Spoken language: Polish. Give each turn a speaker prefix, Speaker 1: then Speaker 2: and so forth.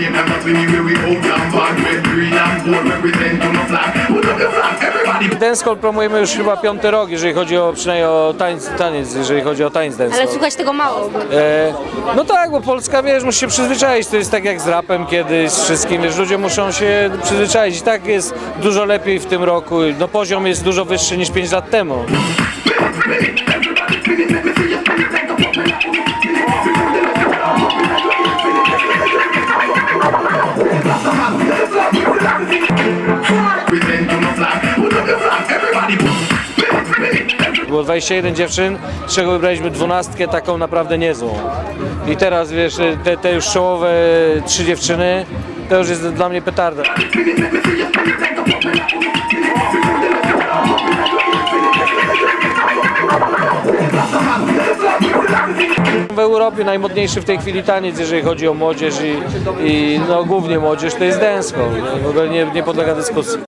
Speaker 1: rain and that's when you we out and bad Red, green and gold represent on the flag Put up the flag, everybody
Speaker 2: Dancehall promujemy już chyba piąty rok, jeżeli chodzi o przynajmniej o tańc, taniec, jeżeli chodzi o tańc dancehall. Ale
Speaker 3: słuchać tego mało.
Speaker 2: E, no tak, bo Polska, wiesz, musi się przyzwyczaić, to jest tak jak z rapem kiedyś, z wszystkim, wiesz, ludzie muszą się przyzwyczaić i tak jest dużo lepiej w tym roku, no poziom jest dużo wyższy niż 5 lat temu. Było 21 dziewczyn, z czego wybraliśmy dwunastkę taką naprawdę niezłą. I teraz, wiesz, te, te już czołowe trzy dziewczyny, to już jest dla mnie petarda. W Europie najmodniejszy w tej chwili taniec, jeżeli chodzi o młodzież i, i no, głównie młodzież, to jest dancehall. W ogóle nie, nie podlega dyskusji.